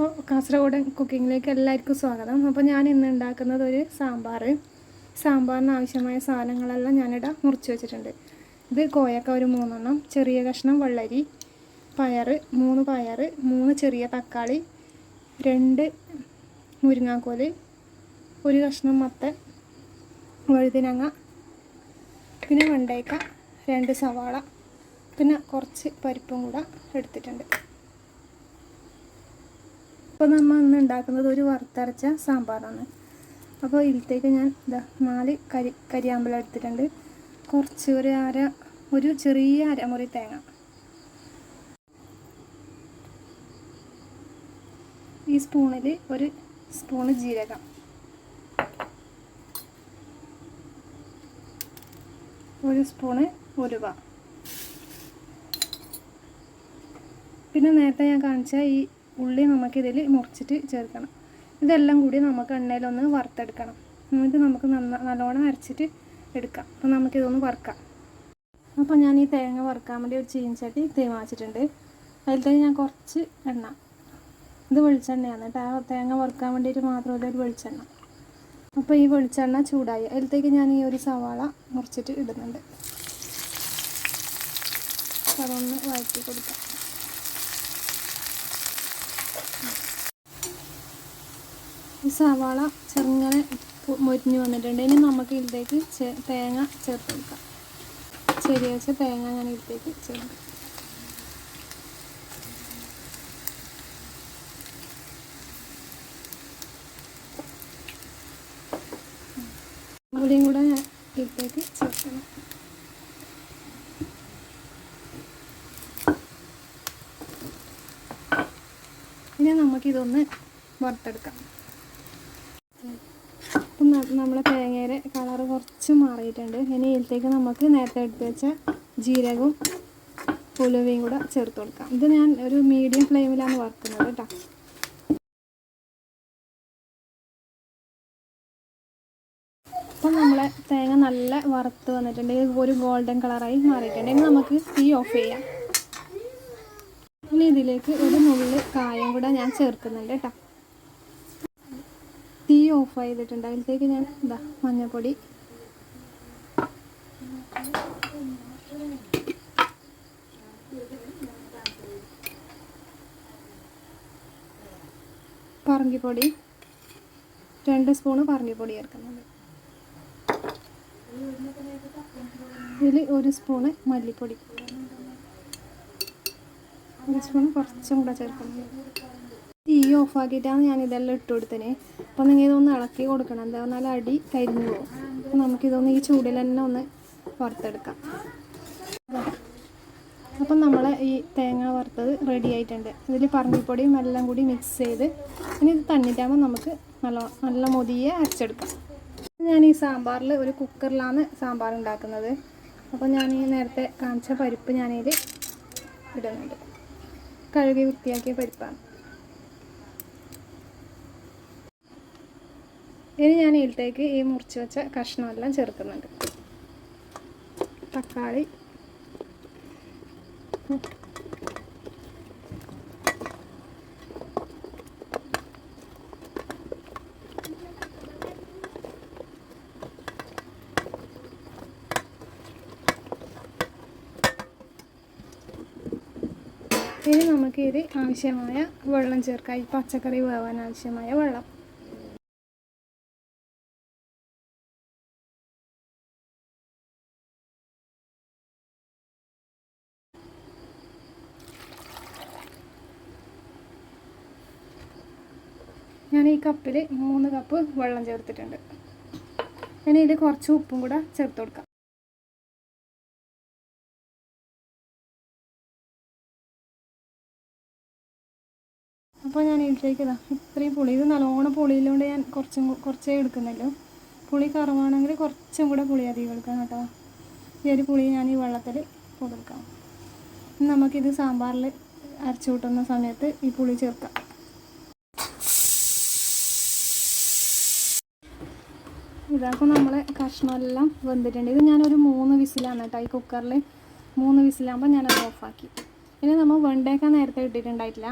അപ്പോൾ കാസർഗോഡ് കുക്കിങ്ങിലേക്ക് എല്ലാവർക്കും സ്വാഗതം. അപ്പോൾ ഞാൻ ഇന്ന് ഉണ്ടാക്കുന്നത് ഒരു സാമ്പാർ. സാമ്പാറിന് ആവശ്യമായ സാധനങ്ങളെല്ലാം ഞാനിവിടെ മുറിച്ച് വെച്ചിട്ടുണ്ട്. ഇത് കോയക്ക ഒരു മൂന്നെണ്ണം ചെറിയ കഷ്ണം വെള്ളരി പയർ മൂന്ന് പയർ മൂന്ന് ചെറിയ തക്കാളി രണ്ട് മുരിങ്ങാക്കോൽ ഒരു കഷ്ണം മത്തൻ വഴുതിനങ്ങ പിന്നെ വെണ്ടയ്ക്ക രണ്ട് സവാള പിന്നെ കുറച്ച് പരിപ്പും കൂടെ എടുത്തിട്ടുണ്ട്. അപ്പോൾ നമ്മൾ ഇന്ന് ഉണ്ടാക്കുന്നത് ഒരു വറുത്തരച്ച സാമ്പാറാണ്. അപ്പോൾ ഇതിലേക്ക് ഞാൻ ഇതാ നാല് കരി കരിയാമ്പലം എടുത്തിട്ടുണ്ട്. കുറച്ച് ഒരു അര ഒരു ചെറിയ അരമുറി തേങ്ങ. ഈ സ്പൂണിൽ ഒരു സ്പൂണ് ജീരകം. ഒരു സ്പൂണ് ഉലുവ. പിന്നെ നേരത്തെ ഞാൻ കാണിച്ച ഈ ഉള്ളി നമുക്കിതിൽ മുറിച്ചിട്ട് ചേർക്കണം. ഇതെല്ലാം കൂടി നമുക്ക് എണ്ണയിലൊന്ന് വറുത്തെടുക്കണം. എന്നിട്ട് നമുക്ക് നന്ന നല്ലോണം അരച്ചിട്ട് എടുക്കാം. അപ്പോൾ നമുക്കിതൊന്ന് വറുക്കാം. അപ്പോൾ ഞാൻ ഈ തേങ്ങ വറുക്കാൻ വേണ്ടി ഒരു ചീൻചട്ടി അതിൽ തന്നെ ഞാൻ കുറച്ച് എണ്ണ. ഇത് വെളിച്ചെണ്ണയാണ് കേട്ടോ. ആ തേങ്ങ വറുക്കാൻ വേണ്ടിയിട്ട് മാത്രമല്ല ഒരു വെളിച്ചെണ്ണ. അപ്പോൾ ഈ വെളിച്ചെണ്ണ ചൂടായി. അതിലത്തേക്ക് ഞാൻ ഈ ഒരു സവാള മുറിച്ചിട്ട് ഇടുന്നുണ്ട്. അതൊന്ന് വഴറ്റി കൊടുക്കാം ഈ സവാള ചെറുങ്ങനെ മുരിഞ്ഞ് വന്നിട്ടുണ്ട്. ഇനി നമുക്ക് ഇതിലേക്ക് തേങ്ങ ചേർത്ത് കൊടുക്കാം ചെറിയ വെച്ച തേങ്ങ ഞാൻ ഇതിലേക്ക് ചേർക്കാം. ഇവിടെയും കൂടെ ഞാൻ ഇതിലേക്ക് ചേർക്കണം. ഇനി നമുക്കിതൊന്ന് വറുത്തെടുക്കാം. അപ്പം നമ്മുടെ തേങ്ങയുടെ കളർ കുറച്ച് മാറിയിട്ടുണ്ട്. ഇനി ഇതിലേക്ക് നമുക്ക് നേരത്തെ എടുത്ത് വെച്ച ജീരകവും ഉലുവയും കൂടെ ചേർത്ത് കൊടുക്കാം. ഇത് ഞാൻ ഒരു മീഡിയം ഫ്ലെയിമിലാണ് വറുക്കുന്നത് കേട്ടോ. അപ്പം നമ്മളെ തേങ്ങ നല്ല വറുത്ത് വന്നിട്ടുണ്ട്. ഒരു ഗോൾഡൻ കളറായി മാറിയിട്ടുണ്ട്. ഇനി നമുക്ക് തീ ഓഫ് ചെയ്യാം. ഇനി ഇതിലേക്ക് ഒരു നുള്ളി കായം കൂടെ ഞാൻ ചേർക്കുന്നുണ്ട് കേട്ടോ. ഓഫ് ചെയ്തിട്ടുണ്ട് അതിലേക്ക് ഞാൻ എന്താ മഞ്ഞൾപ്പൊടി പറങ്കിപ്പൊടി. രണ്ട് സ്പൂണ് പറങ്കിപ്പൊടി ചേർക്കുന്നുണ്ട്. ഇതിൽ ഒരു സ്പൂണ് മല്ലിപ്പൊടി. ഒരു സ്പൂൺ കുറച്ചും കൂടെ ചേർക്കുന്നുണ്ട്. തീ ഓഫാക്കിയിട്ടാണ് ഞാൻ ഇതെല്ലാം ഇട്ട് കൊടുത്തത്. അപ്പോൾ നിങ്ങൾ ഇതൊന്ന് ഇളക്കി കൊടുക്കണം. എന്താ പറഞ്ഞാൽ അടി കരിഞ്ഞു പോകും. അപ്പോൾ നമുക്കിതൊന്ന് ഈ ചൂടിൽ തന്നെ ഒന്ന് വറുത്തെടുക്കാം. അപ്പം നമ്മൾ ഈ തേങ്ങ വറുത്തത് റെഡി ആയിട്ടുണ്ട്. ഇതിൽ പറങ്കിപ്പൊടിയും എല്ലാം കൂടി മിക്സ് ചെയ്ത് ഇനി ഇത് തന്നിട്ടാകുമ്പോൾ നമുക്ക് നല്ല നല്ല മൊതിയെ അരച്ചെടുക്കാം. ഞാൻ ഈ സാമ്പാറിൽ ഒരു കുക്കറിലാണ് സാമ്പാർ ഉണ്ടാക്കുന്നത്. അപ്പോൾ ഞാൻ ഈ നേരത്തെ കാണിച്ച പരിപ്പ് ഞാനിത് ഇടുന്നുണ്ട്. കഴുകി വൃത്തിയാക്കിയ പരിപ്പാണ്. ഇനി ഞാൻ ഇതിലേക്ക് ഈ മുറിച്ച് വെച്ച കഷ്ണമെല്ലാം ചേർക്കുന്നുണ്ട്. തക്കാളി. ഇനി നമുക്ക് ഇത് ആവശ്യമായ വെള്ളം ചേർക്കാം. ഈ പച്ചക്കറി വേവാൻ ആവശ്യമായ വെള്ളം. ഞാൻ ഈ കപ്പിൽ മൂന്ന് കപ്പ് വെള്ളം ചേർത്തിട്ടുണ്ട്. ഇനി ഇതിൽ കുറച്ച് ഉപ്പും കൂടെ ചേർത്ത് കൊടുക്കാം. അപ്പോൾ ഞാൻ ഇതിലേക്ക് ഇതാ ഇത്രയും പുളി. ഇത് നല്ലോണം പുളിയിലുകൊണ്ട് ഞാൻ കുറച്ചും കുറച്ചേ എടുക്കുന്നല്ലോ പുളി കുറവാണെങ്കിൽ കുറച്ചും കൂടെ പുളി അധികം എടുക്കാം കേട്ടോ. ഈ ഒരു പുളി ഞാൻ ഈ വെള്ളത്തിൽ കൊടുക്കാം. നമുക്കിത് സാമ്പാറിൽ അരച്ചു കൂട്ടുന്ന സമയത്ത് ഈ പുളി ചേർക്കാം. ഇതാക്കും നമ്മൾ കഷ്ണമെല്ലാം വെന്തിട്ടുണ്ട്. ഇത് ഞാനൊരു മൂന്ന് വിസിലാണ് കേട്ടോ ഈ കുക്കറിൽ മൂന്ന് വിസിലാകുമ്പോൾ ഞാനത് ഓഫാക്കി. ഇനി നമ്മൾ വെണ്ടേക്കാൻ നേരത്തെ ഇട്ടിട്ടുണ്ടായിട്ടില്ല.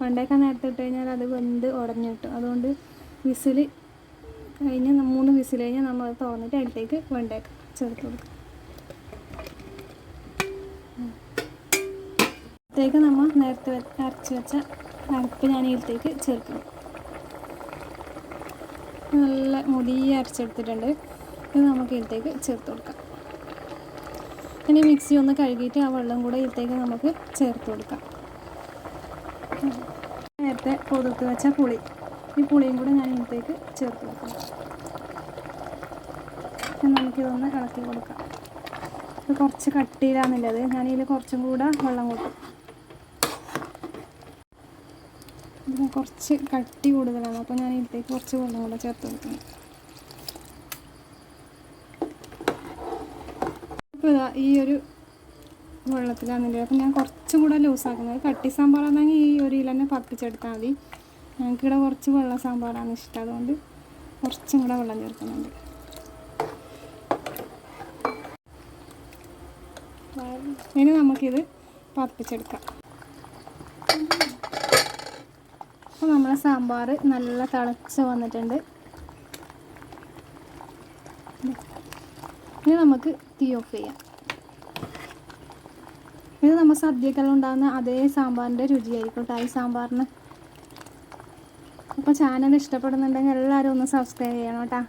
വെണ്ടയ്ക്ക നേരത്തെ ഇട്ട് കഴിഞ്ഞാൽ അത് വെന്ത് ഉടഞ്ഞു കിട്ടും അതുകൊണ്ട് വിസിൽ കഴിഞ്ഞ് മൂന്ന് വിസിൽ കഴിഞ്ഞ് നമ്മൾ തുറന്നിട്ട് അതിലേക്ക് വെണ്ടയ്ക്ക ചേർത്ത് കൊടുക്കും. ഇതിലേക്ക് നമ്മൾ നേരത്തെ അരച്ച് വെച്ച അരപ്പ് ഞാൻ ഇതിലേക്ക് ചേർക്കണം നല്ല മുടി അരച്ചെടുത്തിട്ടുണ്ട്. ഇത് നമുക്ക് ഇതിലേക്ക് ചേർത്ത് കൊടുക്കാം. ഇനി മിക്സി ഒന്ന് കഴുകിയിട്ട് ആ വെള്ളം കൂടെ ഇതിലേക്ക് നമുക്ക് ചേർത്ത് കൊടുക്കാം. നേരത്തെ കൊതുത്ത് വെച്ച പുളി. ഈ പുളിയും കൂടെ ഞാൻ ഇതിലേക്ക് ചേർത്ത് കൊടുക്കാം. നമുക്കിതൊന്ന് ഇളക്കി കൊടുക്കാം. ഇത് കുറച്ച് കട്ടിയിലാണെന്നുള്ളത് ഞാനിതിൽ കുറച്ചും കൂടെ വെള്ളം കൂട്ടും. ഇതിന് കുറച്ച് കട്ടി കൂടുതലാണ്. അപ്പോൾ ഞാൻ ഇതിലേക്ക് കുറച്ച് വെള്ളം കൂടെ ചേർത്ത് കൊടുക്കുന്നു അപ്പോൾ ഈ ഒരു വെള്ളത്തിലാണെന്നില്ല അപ്പോൾ ഞാൻ കുറച്ചും കൂടെ ലൂസാക്കുന്നത് കട്ടി സാമ്പാറാണെങ്കിൽ ഈ ഒരു ഇല തന്നെ പത്തിച്ചെടുത്താൽ മതി. ഞങ്ങൾക്കിവിടെ കുറച്ച് വെള്ളം സാമ്പാറാണ് ഇഷ്ടം. അതുകൊണ്ട് കുറച്ചും കൂടെ വെള്ളം ചേർക്കുന്നുണ്ട്. ഇനി നമുക്കിത് പത്തിച്ചെടുക്കാം അപ്പോൾ നമ്മളെ സാമ്പാർ നല്ല തിളച്ച് വന്നിട്ടുണ്ട്. ഇനി നമുക്ക് തീ ഓഫ് ചെയ്യാം. ഇത് നമ്മൾ സദ്യക്കെല്ലാം ഉണ്ടാകുന്ന അതേ സാമ്പാറിന്റെ രുചിയായിരിക്കും കേട്ടോ ഈ സാമ്പാറിന്. അപ്പോൾ ചാനൽ ഇഷ്ടപ്പെടുന്നുണ്ടെങ്കിൽ എല്ലാവരും ഒന്ന് സബ്സ്ക്രൈബ് ചെയ്യണം കേട്ടോ